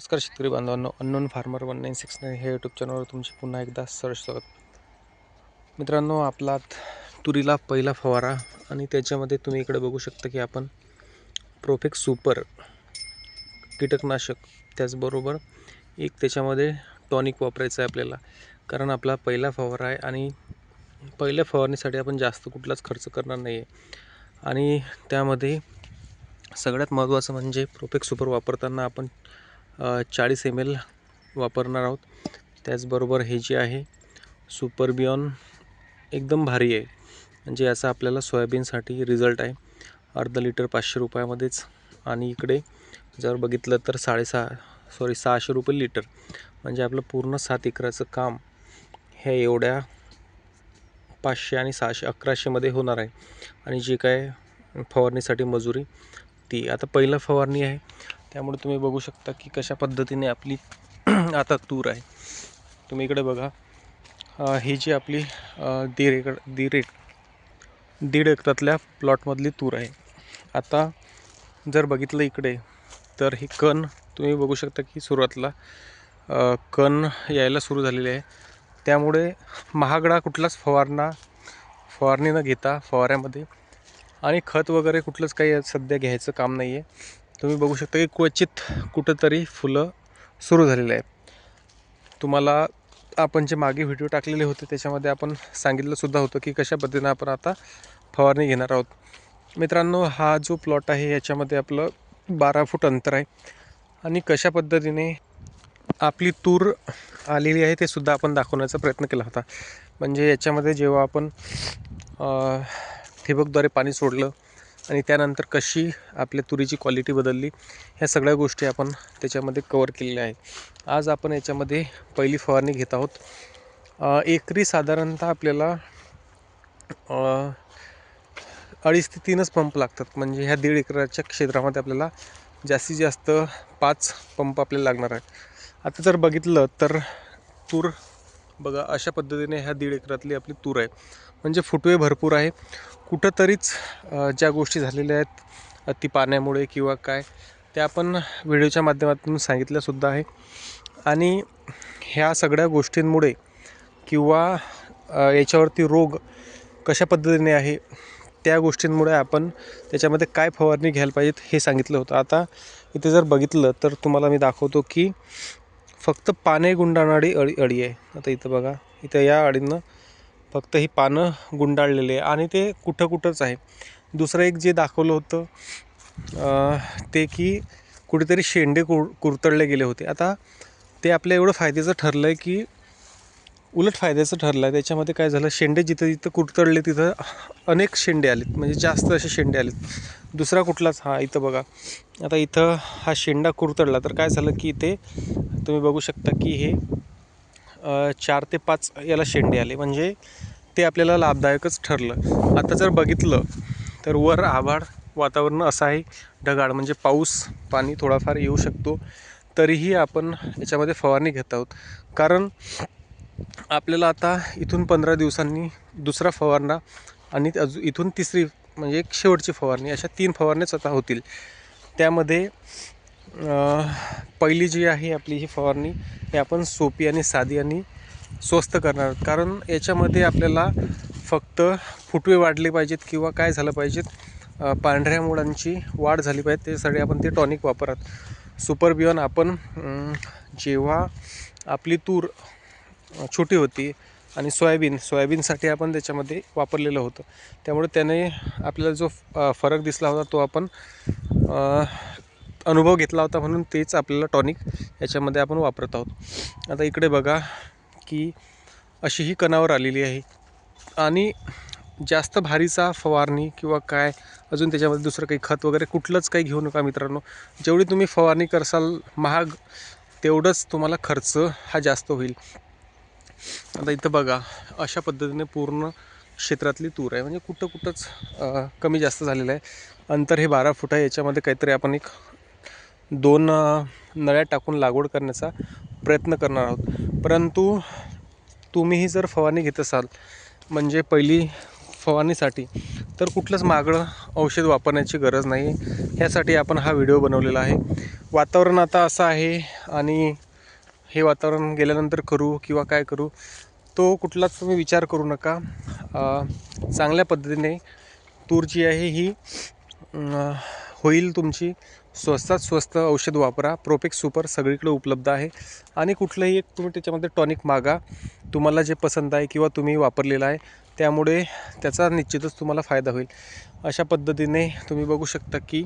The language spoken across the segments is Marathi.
नमस्कार शेतकरी बांधवांनो unknown farmer one nine six nine हे यूट्यूब चॅनलवर तुमचे पुन्हा एकदा सरळ स्वागत. मित्रांनो आपला तुरीला पहिला फवारा आणि त्याच्यामध्ये तुम्ही इकडे बघू शकता की आपण प्रोफेक्ट सुपर कीटकनाशक त्याचबरोबर एक त्याच्यामध्ये टॉनिक वापरायचं आहे आपल्याला. कारण आपला पहिला फवारा आहे आणि पहिल्या फवारणीसाठी आपण जास्त कुठलाच खर्च करणार नाही आहे आणि त्यामध्ये सगळ्यात महत्त्वाचं म्हणजे प्रोफेक्ट सुपर वापरताना आपण चाळीस एम एल वापरणार आहोत. त्याचबरोबर हे जे आहे सुपर बियॉन एकदम भारी आहे. म्हणजे याचा आपल्याला सोयाबीनसाठी रिझल्ट आहे. अर्धा लिटर पाचशे रुपयामध्येच. आणि इकडे जर बघितलं तर साडेसहा सॉरी सहाशे रुपये लिटर म्हणजे आपलं पूर्ण सात एकराचं काम हे एवढ्या पाचशे आणि सहाशे अकराशेमध्ये होणार आहे. आणि जे काय फवारणीसाठी मजुरी ती आता पहिलं फवारणी आहे. त्यामुळे तुम्ही बघू शकता की कशा पद्धतीने आपली आता तूर आहे. तुम्ही इकडे बघा. ही जी आपली दीड एकर दीड एक दीड एकरातल्या प्लॉटमधली तूर आहे. आता जर बघितलं इकडे तर हे कण तुम्ही बघू शकता की सुरुवातला कण यायला सुरू झालेले आहे. त्यामुळे महागडा कुठलाच फवारणा फवारणी न घेता फवाऱ्यामध्ये आणि खत वगैरे कुठलंच काही सध्या घ्यायचं काम नाही आहे तुम्ही बघू शकता की क्वचित कुठंतरी फुलं सुरू झालेली आहे तुम्हाला आपण जे मागे व्हिडिओ टाकलेले होते त्याच्यामध्ये आपण सांगितलंसुद्धा होतं की कशा पद्धतीनं आपण आता फवारणी घेणार आहोत. मित्रांनो हा जो प्लॉट आहे याच्यामध्ये आपलं बारा फूट अंतर आहे. आणि कशा पद्धतीने आपली तूर आलेली आहे ते सुद्धा आपण दाखवण्याचा प्रयत्न केला होता. म्हणजे याच्यामध्ये जेव्हा आपण ठिबकद्वारे पाणी सोडलं आणि त्यानंतर कशी आपल्या तुरीची क्वालिटी बदलली ह्या सगळ्या गोष्टी आपण त्याच्यामध्ये कवर केलेल्या आहेत. आज आपण याच्यामध्ये पहिली फवारणी घेत आहोत. एकरी साधारणतः आपल्याला अडीच ते तीनच पंप लागतात. म्हणजे ह्या दीड एकराच्या क्षेत्रामध्ये आपल्याला जास्तीत जास्त पाच पंप आपल्याला लागणार आहेत. आता जर बघितलं तर तूर बघा अशा पद्धतीने ह्या दीड एकरातली आपली तूर आहे. म्हणजे फुटवे भरपूर आहे. कुठंतरीच ज्या गोष्टी झालेल्या आहेत अति पाण्यामुळे किंवा काय त्या आपण व्हिडिओच्या माध्यमातून सांगितल्यासुद्धा आहे. आणि ह्या सगळ्या गोष्टींमुळे किंवा याच्यावरती रोग कशा पद्धतीने आहे त्या गोष्टींमुळे आपण त्याच्यामध्ये काय फवारणी घ्यायला पाहिजेत हे सांगितलं होतं. आता इथे जर बघितलं तर तुम्हाला मी दाखवतो की फक्त पाने गुंडाळणारी अळी अळी आहे. आता इथं बघा. इथं या अळीनं फक्त ही पानं गुंडाळलेली आहे. आणि ते कुठं कुठंच आहे. दुसरं एक जे दाखवलं होतं ते की कुठेतरी शेंडे कुर कुरतडले गेले होते. आता ते आपल्या एवढं फायद्याचं ठरलं आहे की उलट फायद्याचं ठरलं आहे त्याच्यामध्ये काय झालं शेंडे जिथं जिथं कुरतडले तिथं अनेक शेंडे आलेत. म्हणजे जास्त असे शेंडे आलेत. दुसरा कुठलाच? हा इथं बघा. आता इथं हा शेंडा कुरतडला. तर काय झालं की इथे तुम्ही बघू शकता की हे चार ते पाच याला शेंडे आले. म्हणजे ते आपल्याला लाभदायकच ठरलं. आता जर बघितलं तर वर आभाळ वातावरण असं आहे. ढगाळ म्हणजे पाऊस पाणी थोडाफार येऊ शकतो. तरीही आपण याच्यामध्ये फवारणी घेत आहोत. कारण आपल्याला आता इथून पंधरा दिवसांनी दुसरा फवारणा आणि अजून इथून तिसरी म्हणजे एक शेवटची फवारणी अशा तीन फवारण्याच आता होतील. त्यामध्ये पहिली जी आहे आपली ही फवारणी ही आपण सोपी आणि साधी आणि स्वस्त करणार आहोत. कारण याच्यामध्ये आपल्याला फक्त फुटवे वाढले पाहिजेत किंवा काय झालं पाहिजेत पांढऱ्या मुळांची वाढ झाली पाहिजे त्यासाठी आपण ते टॉनिक वापरत. सुपर बियॉन आपण जेव्हा आपली तूर छोटी होती आणि सोयाबीन सोयाबीनसाठी आपण त्याच्यामध्ये वापरलेलं होतं. त्यामुळे त्याने आपल्याला जो फरक दिसला होता तो आपण अनुभव घेतला होता म्हणून तेच आपल्याला टॉनिक याच्यामध्ये आपण वापरत आहोत. आता इकडे बघा की अशी ही कणावर आलेली आहे आणि जास्त भारीचा फवारणी किंवा काय अजून त्याच्यामध्ये दुसरं काही खत वगैरे कुठलंच काही घेऊ नका मित्रांनो. जेवढी तुम्ही फवारणी करसाल महाग तेवढंच तुम्हाला खर्च हा जास्त होईल. आता इथं बघा अशा पद्धतीने पूर्ण क्षेत्रातली तूर आहे. म्हणजे कुठं कुठंच कमी जास्त झालेलं आहे. अंतर हे बारा फूट आहे. याच्यामध्ये काहीतरी आपण एक दोन नळ्या टाकून लागवड करण्याचा प्रयत्न करणार आहोत. परंतु तुम्हीही जर फवारणी घेत असाल म्हणजे पहिली फवारणीसाठी तर कुठलंच मागळं औषध वापरण्याची गरज नाही. ह्यासाठी आपण हा व्हिडिओ बनवलेला आहे. वातावरण आता असं आहे आणि हे वातावरण गेल्यानंतर करू किंवा काय करू तो कुठलाच तुम्ही विचार करू नका. चांगल्या पद्धतीने तूर जी आहे ही होईल तुमची. स्वस्तात स्वस्त औषध वापरा. प्रोपेक्स सुपर सगळीकडे उपलब्ध आहे. आणि कुठलंही एक तुम्ही त्याच्यामध्ये टॉनिक मागा. तुम्हाला जे पसंत आहे किंवा तुम्ही वापरलेलं आहे त्यामुळे त्याचा निश्चितच तुम्हाला फायदा होईल. अशा पद्धतीने तुम्ही बघू शकता की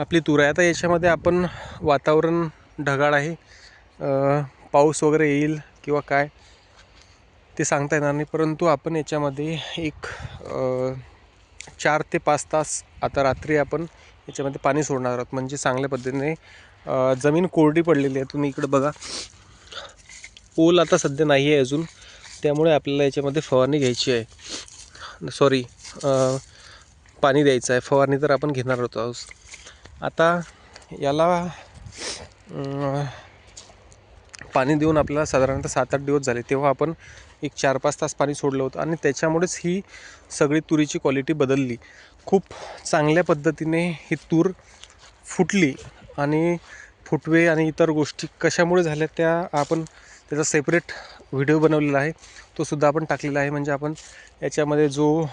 आपली तूर आहे. आता याच्यामध्ये आपण वातावरण ढगाळ आहे. पाऊस वगैरे येईल किंवा काय ते सांगता येणार नाही. परंतु आपण याच्यामध्ये एक चार ते पाच तास आता रात्री आपण याच्यामध्ये पाणी सोडणार आहोत. म्हणजे चांगल्या पद्धतीने जमीन कोरडी पडलेली आहे. तुम्ही इकडे बघा. ओल आता सध्या नाही आहे अजून. त्यामुळे आपल्याला याच्यामध्ये फवारणी घ्यायची आहे. सॉरी पाणी द्यायचं आहे. फवारणी तर आपण घेणार होतो आता याला पाणी देऊन आपल्याला साधारणतः सात आठ दिवस झाले. तेव्हा आपण एक चार पाच तास पाणी सोडलं होतं आणि त्याच्यामुळेच ही सगळी तुरीची क्वालिटी बदलली. खूप चांगल्या पद्धतीने ही तूर फुटली आणि फुटवे आणि इतर गोष्टी कशामुळे झाल्या त्या आपण त्याचा सेपरेट व्हिडिओ बनवलेला आहे. तो सुद्धा आपण टाकलेला आहे. म्हणजे आपण याच्यामध्ये जो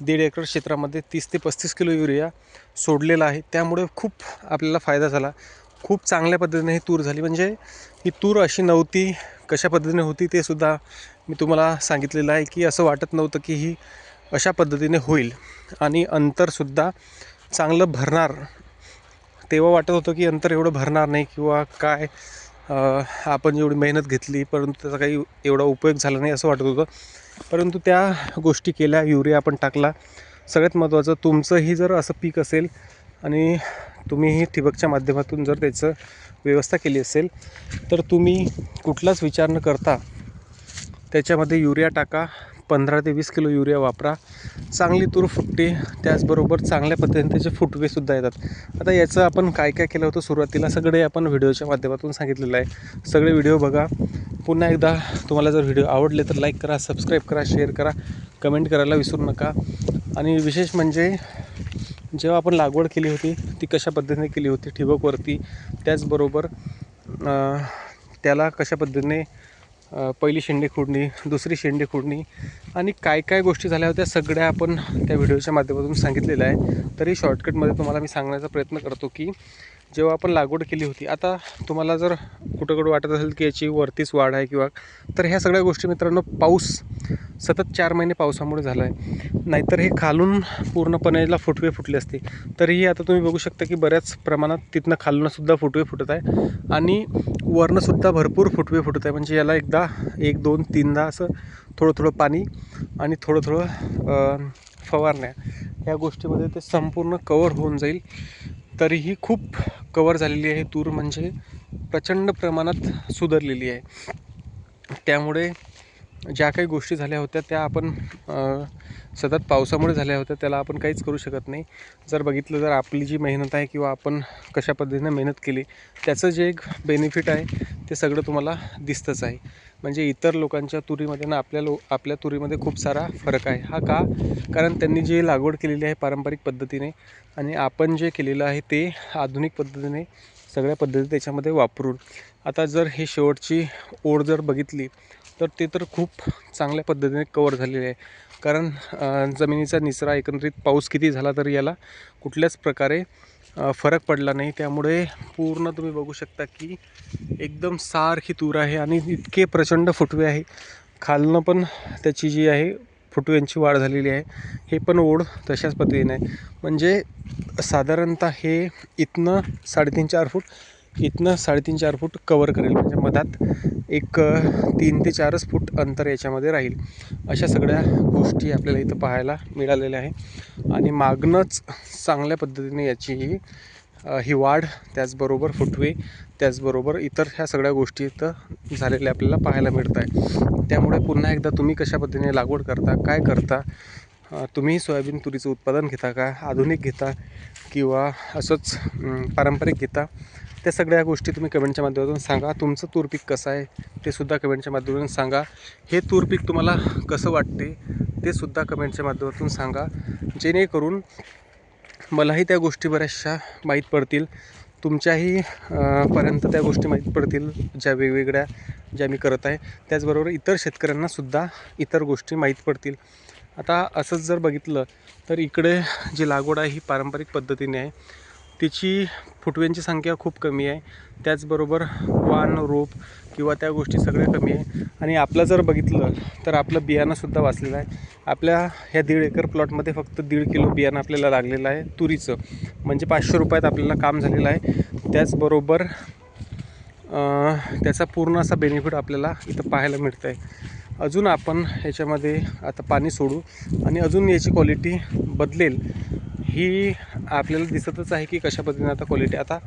दीड एकर क्षेत्रामध्ये तीस ते पस्तीस किलो युरिया सोडलेला आहे. त्यामुळे खूप आपल्याला फायदा झाला. खूप चांगल्या पद्धतीने ही तूर झाली. म्हणजे ही तूर अशी नव्हती कशा पद्धतीने होती ते सुद्धा मी तुम्हाला सांगितलेलं आहे की असं वाटत नव्हतं की ही अशा पद्धतीने होईल. आणि अंतरसुद्धा चांगलं भरणार. तेव्हा वाटत होतं की अंतर एवढं भरणार नाही किंवा काय आपण जेवढी मेहनत घेतली परंतु त्याचा काही एवढा उपयोग झाला नाही असं वाटत होतं. परंतु त्या गोष्टी केल्या युरिया आपण टाकला. सगळ्यात महत्त्वाचं तुमचंही जर असं पीक असेल आणि तुम्हीही ठिबकच्या माध्यमातून जर त्याचं व्यवस्था केली असेल तर तुम्ही कुठलाच विचार न करता त्याच्यामध्ये युरिया टाका पंधरा ते वीस किलो युरिया वापरा. चांगली तूर फुटते त्याचबरोबर चांगल्या पद्धतीने त्याचे फुटवेसुद्धा येतात. आता याचं आपण काय काय केलं होतं सुरुवातीला सगळे आपण व्हिडिओच्या माध्यमातून सांगितलेलं आहे. सगळे व्हिडिओ बघा. पुन्हा एकदा तुम्हाला जर व्हिडिओ आवडले तर लाईक करा सबस्क्राईब करा शेअर करा कमेंट करायला विसरू नका. आणि विशेष म्हणजे जेव्हा आपण लागवड केली होती ती कशा पद्धतीने केली होती ठिबकवरती त्याचबरोबर त्याला कशा पद्धतीने पहिली शेंडे खुडणी दुसरी शेंडे खुडणी आणि काय काय गोष्टी झाल्या होत्या सगळ्या आपण त्या व्हिडिओच्या माध्यमातून सांगितलेल्या आहे तरी शॉर्टकटमध्ये तुम्हाला मी सांगण्याचा प्रयत्न करतो की जेव्हा आपण लागवड केली होती आता तुम्हाला जर कुठं कुठं वाटत असेल की याची वरतीच वाढ आहे किंवा तर ह्या सगळ्या गोष्टी मित्रांनो पाऊस सतत चार महिने पावसामुळे झाला आहे नाहीतर हे खालून पूर्णपणे याला फुटवे फुटले असते. तरीही आता तुम्ही बघू शकता की बऱ्याच प्रमाणात तिथनं खालूनसुद्धा फुटवे फुटत आहे आणि वरनंसुद्धा भरपूर फुटवे फुटत आहे. म्हणजे याला एकदा एक दोन तीनदा असं थोडं थोडं पाणी आणि थोडं थोडं फवारण्या. या गोष्टीमध्ये ते संपूर्ण कवर होऊन जाईल. तरीही खूप कवर झालेली आहे. तूर म्हणजे प्रचंड प्रमाणात सुधारलेली आहे. त्यामुळे ज्या काही गोष्टी झाल्या होत्या त्या आपण सतत पावसामुळे झाल्या होत्या त्याला आपण काहीच करू शकत नाही. जर बघितलं तर आपली जी मेहनत आहे किंवा आपण कशा पद्धतीने मेहनत केली त्याचं जे एक बेनिफिट आहे ते सगळं तुम्हाला दिसतंच आहे. म्हणजे इतर लोकांच्या तुरीमध्ये ना आपल्या लो आपल्या तुरीमध्ये खूप सारा फरक आहे. हा का? कारण त्यांनी जी लागवड केलेली आहे पारंपरिक पद्धतीने आणि आपण जे केलेलं आहे ते आधुनिक पद्धतीने सगळ्या पद्धती त्याच्यामध्ये वापरून. आता जर हे शेवटची ओढ जर बघितली तर ते तर खूप चांगल्या पद्धतीने कवर झालेले आहे. कारण जमिनीचा निचरा एकंदरीत पाऊस किती झाला तरी याला कुठल्याच प्रकारे फरक पडला नाही. त्यामुळे पूर्ण तुम्ही बघू शकता की एकदम सारखी तूर आहे आणि इतके प्रचंड फुटवे आहे. खालनं पण त्याची जी आहे फुटव्यांची वाढ झालेली आहे. हे पण ओढ तशाच पद्धतीने आहे. म्हणजे साधारणतः हे इथनं साडेतीन चार फूट इथनं साडेतीन चार फूट कवर करेल. म्हणजे मधात एक तीन ते चारच फूट अंतर याच्यामध्ये राहील. अशा सगळ्या गोष्टी आपल्याला इथं पाहायला मिळालेल्या आहे. आणि मागणंच चांगल्या पद्धतीने याची ही ही वाढ त्याचबरोबर फुटवे त्याचबरोबर इतर ह्या सगळ्या गोष्टी इथं झालेल्या आपल्याला पाहायला मिळत आहे त्यामुळे पुन्हा एकदा तुम्ही कशा पद्धतीने लागवड करता काय करता तुम्ही सोयाबीन तुरीचं उत्पादन घेता का आधुनिक घेता किंवा असंच पारंपरिक घेता त्या सगळ्या गोष्टी तुम्ही कमेंटच्या माध्यमातून सांगा. तुमचं तूर पीक कसं आहे ते सुद्धा कमेंटच्या माध्यमातून सांगा. हे तूर पीक तुम्हाला कसं वाटते ते सुद्धा कमेंटच्या माध्यमातून सांगा. जेणेकरून मलाही त्या गोष्टी बऱ्याचशा माहीत पडतील. तुमच्याही पर्यंत त्या गोष्टी माहीत पडतील ज्या वेगवेगळ्या ज्या मी करत आहे. त्याचबरोबर इतर शेतकऱ्यांनासुद्धा इतर गोष्टी माहीत पडतील. आता असंच जर बघितलं तर इकडे जी लागवड आहे ही पारंपरिक पद्धतीने आहे. तिची फुटव्यांची संख्या खूप कमी आहे. त्याचबरोबर वाण रोप किंवा त्या गोष्टी सगळ्या कमी आहे. आणि आपलं जर बघितलं तर आपलं बियाणंसुद्धा वाचलेलं आहे. आपल्या ह्या दीड एकर प्लॉटमध्ये फक्त दीड किलो बियाणं आपल्याला लागलेलं आहे तुरीचं. म्हणजे पाचशे रुपयात आपल्याला काम झालेलं आहे. त्याचबरोबर त्याचा पूर्ण असा बेनिफिट आपल्याला इथं पाहायला मिळतं आहे अजून आपण ह्याच्यामध्ये आता पाणी सोडू. आणि अजून याची क्वालिटी बदलेल ही आपल्याला दिसतच आहे की कशा पद्धतीने आता क्वालिटी आता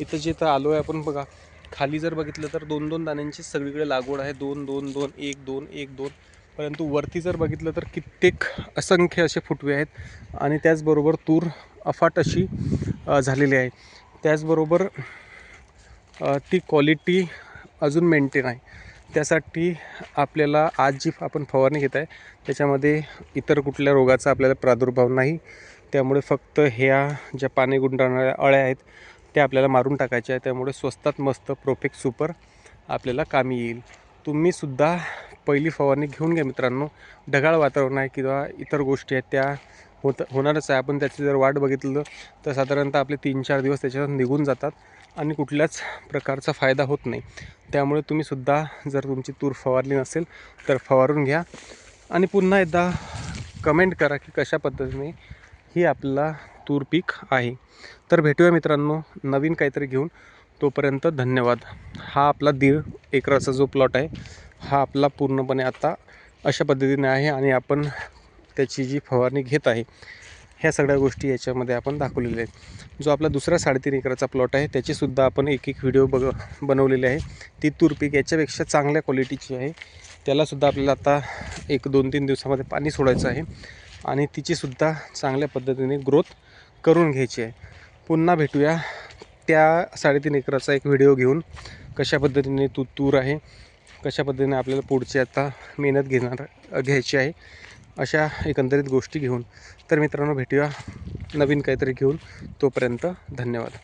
इथं जे तर आलो आहे आपण बघा खाली जर बघितलं तर दोन दोन दाण्यांची सगळीकडे लागवड आहे. दोन दोन दोन एक दोन एक दोन. परंतु वरती जर बघितलं तर कित्येक असंख्य असे फुटवे आहेत आणि त्याचबरोबर तूर अफाट अशी झालेली आहे. त्याचबरोबर ती क्वालिटी अजून मेंटेन आहे. त्यासाठी आपल्याला आज जी आपण फवारणी घेत आहे त्याच्यामध्ये इतर कुठल्या रोगाचा आपल्याला प्रादुर्भाव नाही. त्यामुळे फक्त ह्या ज्या पाणी गुंडाळणाऱ्या अळ्या आहेत त्या आपल्याला मारून टाकायच्या आहेत. त्यामुळे स्वस्तात मस्त प्रोफेक्ट सुपर आपल्याला कामी येईल. तुम्हीसुद्धा पहिली फवारणी घेऊन घ्या मित्रांनो. ढगाळ वातावरण आहे किंवा इतर गोष्टी आहेत त्या होत होणारच आहे. आपण त्याची जर वाट बघितलं तर साधारणतः आपले तीन चार दिवस त्याच्यात निघून जातात आणि कुठल्याच प्रकारचा फायदा होत नाही. त्यामुळे तुम्हीसुद्धा जर तुमची तूर फवारली नसेल तर फवारून घ्या. आणि पुन्हा एकदा कमेंट करा की कशा पद्धतीने ही आपला तूर पीक आहे. तर भेटूया मित्रांनो नवीन काहीतरी घेऊन. तोपर्यंत धन्यवाद. हा आपला दीड एकराचा जो प्लॉट आहे हा आपला पूर्णपणे आता अशा पद्धतीने आहे आणि आपण त्याची जी फवारणी घेत आहे ह्या सगळ्या गोष्टी याच्यामध्ये आपण दाखवलेल्या आहेत. जो आपला दुसरा साडेतीन एकराचा प्लॉट आहे त्याचीसुद्धा आपण एक एक व्हिडिओ बघ बनवलेली आहे. ती तूर पीक याच्यापेक्षा चांगल्या क्वालिटीची आहे. त्यालासुद्धा आपल्याला आता एक दोन तीन दिवसामध्ये पाणी सोडायचं आहे. आणि तिचीसुद्धा चांगल्या पद्धतीने ग्रोथ करून घ्यायची आहे. पुन्हा भेटूया त्या साडेतीन एकराचा एक व्हिडिओ घेऊन. कशा पद्धतीने तू तूर आहे कशा पद्धतीने आपल्याला पुढची आता मेहनत घेणार घ्यायची आहे अशा एकंदरीत गोष्टी घेऊन. तर मित्रांनो भेटूया नवीन काहीतरी घेऊन. तोपर्यंत धन्यवाद.